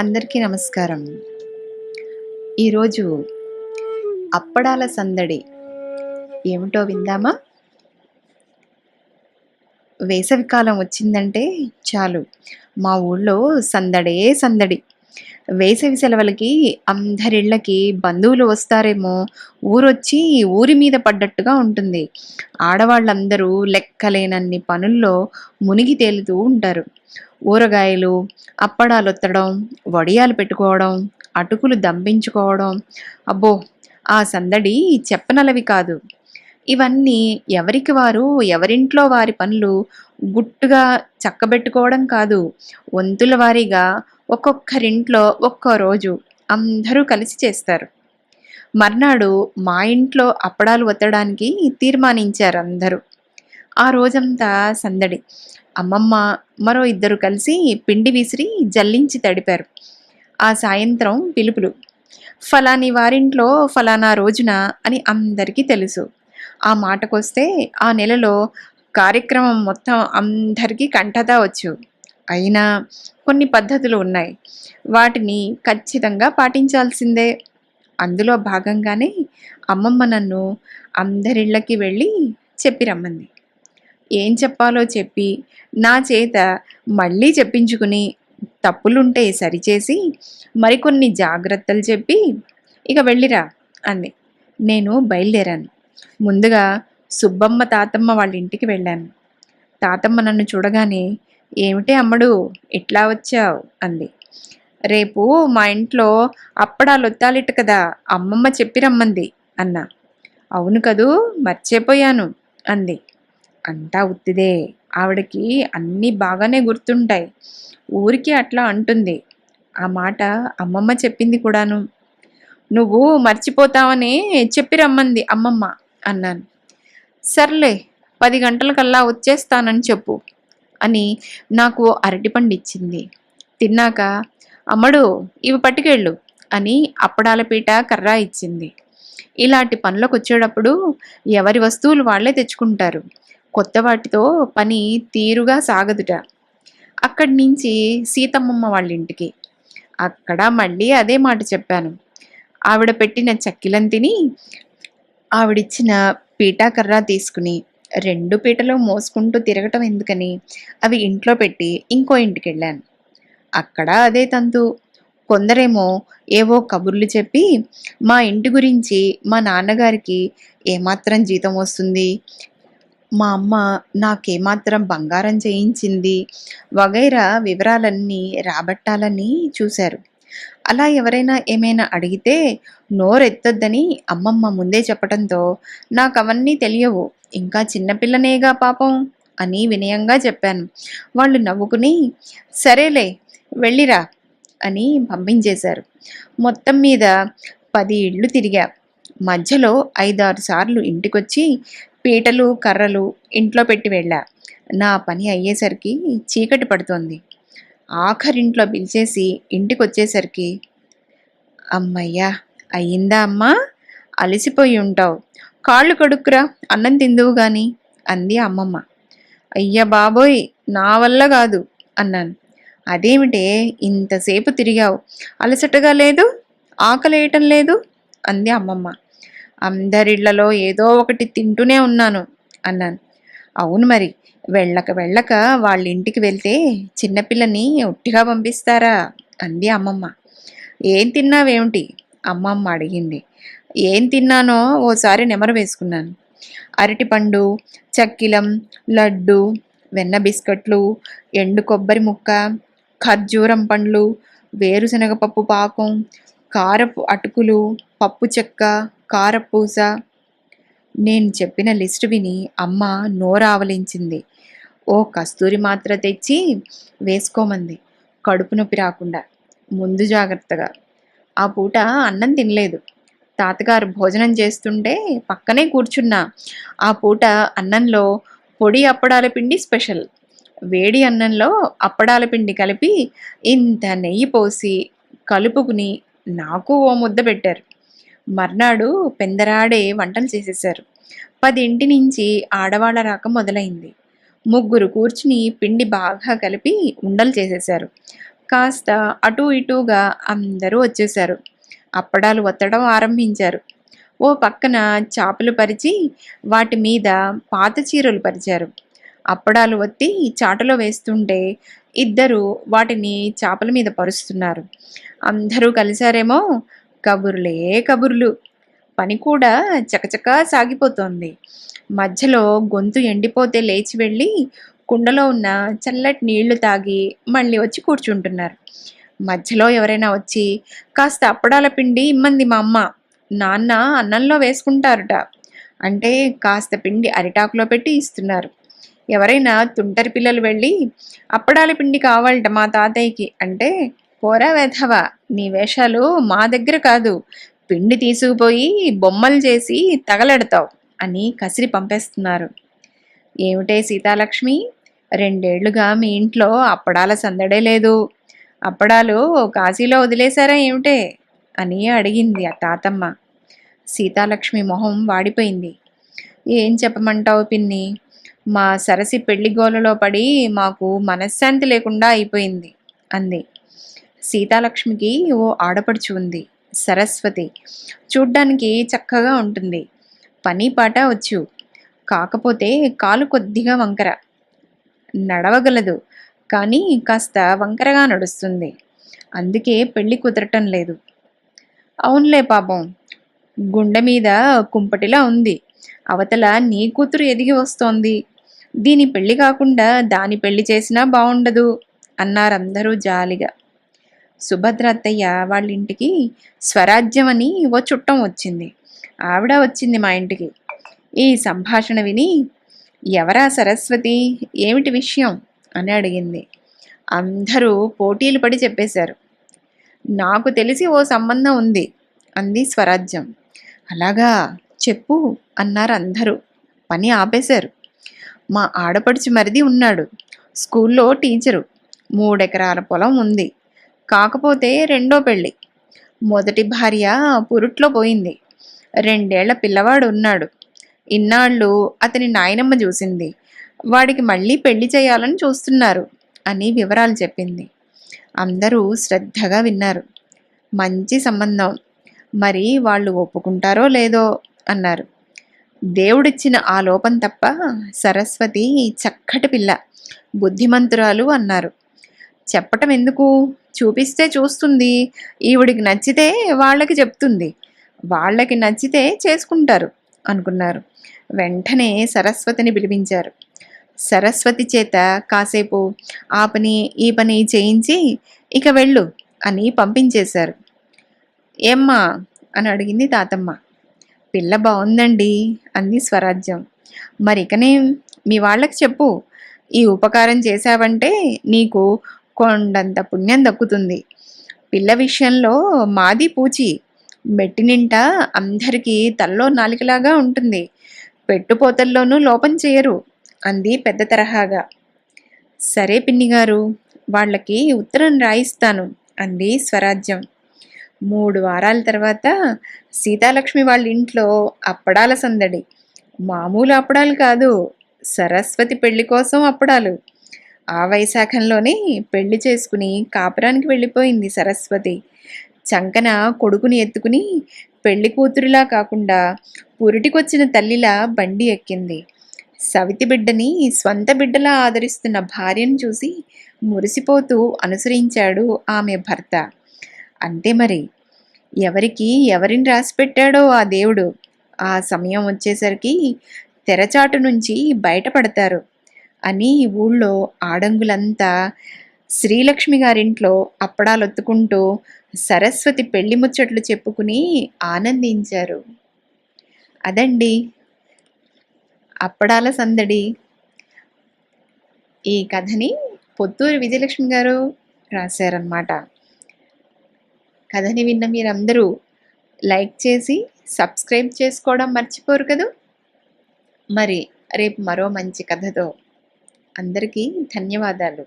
అందరికీ నమస్కారం. ఈరోజు అప్పడాల సందడి ఏమిటో విందామా? వేసవికాలం వచ్చిందంటే చాలు. మా ఊళ్ళో సందడే సందడి. వేసవి సెలవులకి అందరిళ్ళకి బంధువులు వస్తారేమో ఊరొచ్చి ఊరి మీద పడ్డట్టుగా ఉంటుంది. ఆడవాళ్ళందరూ లెక్కలేనన్ని పనుల్లో మునిగి తేలుతూ ఉంటారు. ఊరగాయలు అప్పడాలు ఒత్తడం వడియాలు పెట్టుకోవడం అటుకులు దంపించుకోవడం. అబ్బో ఆ సందడి చెప్పనలవి కాదు. ఇవన్నీ ఎవరికి వారు ఎవరింట్లో వారి పనులు గుట్టుగా చక్కబెట్టుకోవడం కాదు. వంతుల వారీగా ఒక్కొక్కరింట్లో ఒక్కో రోజు అందరూ కలిసి చేస్తారు. మర్నాడు మా ఇంట్లో అప్పడాలు వత్తడానికి తీర్మానించారు అందరూ ఆ రోజంతా సందడి. అమ్మమ్మ మరో ఇద్దరు కలిసి పిండి విసిరి జల్లించి తడిపారు. ఆ సాయంత్రం పిలుపులు. ఫలాని వారింట్లో ఫలానా రోజున అని అందరికీ తెలుసు. ఆ మాటకొస్తే ఆ నెలలో కార్యక్రమం మొత్తం అందరికీ కంఠతా వచ్చు. అయినా కొన్ని పద్ధతులు ఉన్నాయి. వాటిని ఖచ్చితంగా పాటించాల్సిందే. అందులో భాగంగానే అమ్మమ్మ నన్ను అందరిళ్ళకి వెళ్ళి చెప్పి రమ్మంది. ఏం చెప్పాలో చెప్పి నా చేత మళ్ళీ చెప్పించుకుని తప్పులుంటే సరిచేసి మరికొన్ని జాగ్రత్తలు చెప్పి ఇక వెళ్ళిరా అంది. నేను బయలుదేరాను. ముందుగా సుబ్బమ్మ తాతమ్మ వాళ్ళ ఇంటికి వెళ్ళాను. తాతమ్మ నన్ను చూడగానే ఏమిటే అమ్మడు ఇట్లా వచ్చావు? అంది. రేపు మా ఇంట్లో అప్పడాలు ఒత్తాలిట కదా అమ్మమ్మ చెప్పి రమ్మంది అన్నా. అవును కదూ మర్చిపోయాను అంది. అంతా ఉత్తిదే. ఆవిడకి అన్నీ బాగానే గుర్తుంటాయి. ఊరికి అట్లా అంటుంది. ఆ మాట అమ్మమ్మ చెప్పింది కూడాను. నువ్వు మర్చిపోతావని చెప్పి రమ్మంది అమ్మమ్మ అన్నాను. సర్లే పది గంటలకల్లా వచ్చేస్తానని చెప్పు అని నాకు అరటిపండు ఇచ్చింది. తిన్నాక అమ్మడు ఇవి పట్టుకెళ్ళు అని అప్పడాల పీట కర్ర ఇచ్చింది. ఇలాంటి పనులకు వచ్చేటప్పుడు ఎవరి వస్తువులు వాళ్ళే తెచ్చుకుంటారు. కొత్త వాటితో పని తీరుగా సాగదుట. అక్కడి నుంచి సీతమ్మమ్మ వాళ్ళ ఇంటికి అక్కడ మళ్ళీ అదే మాట చెప్పాను. ఆవిడ పెట్టిన చక్కిలం తిని ఆవిడిచ్చిన పీటాకర్ర తీసుకుని రెండు పీటలు మోసుకుంటూ తిరగటం ఎందుకని అవి ఇంట్లో పెట్టి ఇంకో ఇంటికి వెళ్ళాను అక్కడ అదే తంతు. కొందరేమో ఏవో కబుర్లు చెప్పి మా ఇంటి గురించి మా నాన్నగారికి ఏమాత్రం జీతం వస్తుంది? మా అమ్మ నాకేమాత్రం బంగారం చేయించింది వగైరా వివరాలన్నీ రాబట్టాలని చూశారు. అలా ఎవరైనా ఏమైనా అడిగితే నోరెత్తొద్దని అమ్మమ్మ ముందే చెప్పడంతో నాకు అవన్నీ తెలియవు ఇంకా చిన్నపిల్లనేగా పాపం? అని వినయంగా చెప్పాను. వాళ్ళు నవ్వుకుని సరేలే వెళ్ళిరా అని పంపించేశారు. మొత్తం మీద పది ఇళ్ళు తిరిగా. మధ్యలో ఐదారు సార్లు ఇంటికొచ్చి పీటలు కర్రలు ఇంట్లో పెట్టి వెళ్ళా. నా పని అయ్యేసరికి చీకటి పడుతోంది. ఆఖరింట్లో పిలిచేసి ఇంటికి వచ్చేసరికి అమ్మయ్యా అయ్యిందా అమ్మా? అలసిపోయి ఉంటావు. కాళ్ళు కడుక్కురా అన్నం తిందువు గాని అంది అమ్మమ్మ. అయ్యా బాబోయ్ నా వల్ల కాదు అన్నాను. అదేమిటే ఇంతసేపు తిరిగావు. అలసటగా లేదు? ఆకలేయటం లేదు? అంది అమ్మమ్మ. అందరిళ్ళలో ఏదో ఒకటి తింటూనే ఉన్నాను అన్నాను. అవును మరి వెళ్ళక వెళ్ళక వాళ్ళ ఇంటికి వెళ్తే చిన్నపిల్లని ఒట్టిగా పంపిస్తారా? అంది అమ్మమ్మ. ఏం తిన్నావేమిటి? అమ్మమ్మ అడిగింది. ఏం తిన్నానో ఓసారి నెమరు వేసుకున్నాను. అరటిపండు చక్కిలం లడ్డు వెన్న బిస్కట్లు ఎండు కొబ్బరి ముక్క ఖర్జూరం పండ్లు వేరుశనగ పప్పు పాకం కారపు అటుకులు పప్పు చెక్క కారపూస. నేను చెప్పిన లిస్టు విని అమ్మ నోరావలించింది. ఓ కస్తూరి మాత్ర తెచ్చి వేసుకోమంది. కడుపు నొప్పి రాకుండా. ముందు జాగ్రత్తగా. ఆ పూట అన్నం తినలేదు. తాతగారు భోజనం చేస్తుంటే పక్కనే కూర్చున్నా. ఆ పూట అన్నంలో పొడి అప్పడాల పిండి స్పెషల్. వేడి అన్నంలో అప్పడాల పిండి కలిపి ఇంత నెయ్యి పోసి కలుపుకుని నాకు ఓ ముద్ద పెట్టారు. మర్నాడు పెందరాడే వంటలు చేసేశారు. పదింటి నుంచి ఆడవాళ్ళ రాక మొదలైంది. ముగ్గురు కూర్చుని పిండి బాగా కలిపి ఉండలు చేసేశారు. కాస్త అటు ఇటుగా అందరూ వచ్చేశారు. అప్పడాలు వత్తడం ఆరంభించారు. ఓ పక్కన చాపలు పరిచి వాటి మీద పాత చీరలు పరిచారు. అప్పడాలు వత్తి చాటలో వేస్తుంటే ఇద్దరు వాటిని చాపల మీద పరుస్తున్నారు. అందరూ కలిశారేమో కబుర్లే కబుర్లు. పని కూడా చకచకా సాగిపోతోంది. మధ్యలో గొంతు ఎండిపోతే లేచి వెళ్ళి కుండలో ఉన్న చల్లటి నీళ్ళు తాగి మళ్ళీ వచ్చి కూర్చుంటున్నారు. మధ్యలో ఎవరైనా వచ్చి కాస్త అప్పడాల పిండి ఇమ్మంది మా అమ్మ. నాన్న అన్నంలో వేసుకుంటారట. అంటే కాస్త పిండి అరిటాకులో పెట్టి ఇస్తున్నారు. ఎవరైనా తుంటరి పిల్లలు వెళ్ళి అప్పడాల పిండి కావాలట మా తాతయ్యకి. అంటే పోరా వెధవ నీ వేషాలు మా దగ్గర కాదు. పిండి తీసుకుపోయి బొమ్మలు చేసి తగలెడతావు అని కసిరి పంపేస్తున్నారు. ఏమిటే సీతాలక్ష్మి? రెండేళ్ళుగా మీ ఇంట్లో అప్పడాల సందడే లేదు. అప్పడాలు కాశీలో వదిలేశారా ఏమిటే? అని అడిగింది ఆ తాతమ్మ. సీతాలక్ష్మి మొహం వాడిపోయింది. ఏం చెప్పమంటావు పిన్ని? మా సరసి పెళ్ళి గోలలో పడి మాకు మనశ్శాంతి లేకుండా అయిపోయింది అంది. సీతాలక్ష్మికి ఓ ఆడపడుచు ఉంది సరస్వతి. చూడ్డానికి చక్కగా ఉంటుంది. పని పాట వచ్చు. కాకపోతే కాలు కొద్దిగా వంకర. నడవగలదు. కానీ కాస్త వంకరగా నడుస్తుంది. అందుకే పెళ్ళి కుదరటం లేదు. అవునులే పాపం. గుండె మీద కుంపటిలా ఉంది. అవతల నీ కూతురు ఎదిగి వస్తోంది. దీని పెళ్ళి కాకుండా దాని పెళ్ళి చేసినా బాగుండదు అన్నారందరూ జాలిగా. సుభద్ర అత్తయ్య వాళ్ళ ఇంటికి స్వరాజ్యం అని ఓ చుట్టం వచ్చింది. ఆవిడ వచ్చింది మా ఇంటికి. ఈ సంభాషణ విని ఎవరా సరస్వతి? ఏమిటి విషయం? అని అడిగింది. అందరూ పోటీలు పడి చెప్పేశారు. నాకు తెలిసి ఓ సంబంధం ఉంది అంది స్వరాజ్యం. అలాగా చెప్పు అన్నారు అందరూ. పని ఆపేశారు. మా ఆడపడుచు మరిది ఉన్నాడు. స్కూల్లో టీచరు. మూడెకరాల పొలం ఉంది. కాకపోతే రెండో పెళ్ళి. మొదటి భార్య పురుట్లో పోయింది. రెండేళ్ళ పిల్లవాడు ఉన్నాడు. ఇన్నాళ్ళు అతని నాయనమ్మ చూసింది. వాడికి మళ్ళీ పెళ్ళి చేయాలని చూస్తున్నారు అని వివరాలు చెప్పింది. అందరూ శ్రద్ధగా విన్నారు. మంచి సంబంధం. మరి వాళ్ళు ఒప్పుకుంటారో లేదో అన్నారు. దేవుడిచ్చిన ఆ లోపం తప్ప సరస్వతి చక్కటి పిల్ల. బుద్ధిమంతురాలు అన్నారు. చెప్పటం ఎందుకు? చూపిస్తే చూస్తుంది. ఈవిడికి నచ్చితే వాళ్ళకి చెప్తుంది. వాళ్ళకి నచ్చితే చేసుకుంటారు అనుకున్నారు. వెంటనే సరస్వతిని పిలిపించారు. సరస్వతి చేత కాసేపు ఆ పని ఈ పని చేయించి ఇక వెళ్ళు అని పంపించేశారు. ఏమ్మా? అని అడిగింది తాతమ్మ. పిల్ల బాగుందండి అంది స్వరాజ్యం. మరి ఇకనే మీ వాళ్ళకి చెప్పు. ఈ ఉపకారం చేశావంటే నీకు కొండంత పుణ్యం దక్కుతుంది. పిల్ల విషయంలో మాది పూచి. మెట్టినింట అందరికీ తల్లో నాలికలాగా ఉంటుంది. పెట్టుపోతల్లోనూ లోపం చేయరు. అంది పెద్ద తరహాగా. సరే పిన్ని గారు వాళ్ళకి ఉత్తరం రాయిస్తాను అంది స్వరాజ్యం. మూడు వారాల తర్వాత సీతాలక్ష్మి వాళ్ళ ఇంట్లో అప్పడాల సందడి. మామూలు అప్పడాలు కాదు సరస్వతి పెళ్ళి కోసం అప్పడాలు. ఆ వైశాఖంలోనే పెళ్ళి చేసుకుని కాపురానికి వెళ్ళిపోయింది సరస్వతి. చంకన కొడుకుని ఎత్తుకుని పెళ్ళి కూతురిలా కాకుండా పురిటికొచ్చిన తల్లిలా బండి ఎక్కింది. సవితి బిడ్డని స్వంత బిడ్డలా ఆదరిస్తున్న భార్యను చూసి మురిసిపోతూ అనుసరించాడు ఆమె భర్త. అంతే మరి ఎవరికి ఎవరిని రాసిపెట్టాడో ఆ దేవుడు? ఆ సమయం వచ్చేసరికి తెరచాటు నుంచి బయటపడతారు. అని ఊళ్ళో ఆడంగులంతా శ్రీలక్ష్మి గారింట్లో అప్పడాలొత్తుకుంటూ సరస్వతి పెళ్ళి ముచ్చట్లు చెప్పుకుని ఆనందించారు. అదండి అప్పడాల సందడి. ఈ కథని పొత్తూరు విజయలక్ష్మి గారు రాశారనమాట కథని విన్న మీరందరూ లైక్ చేసి సబ్స్క్రైబ్ చేసుకోవడం మర్చిపోరు కదూ? మరి రేపు మరో మంచి కథతో అందరికీ ధన్యవాదాలు.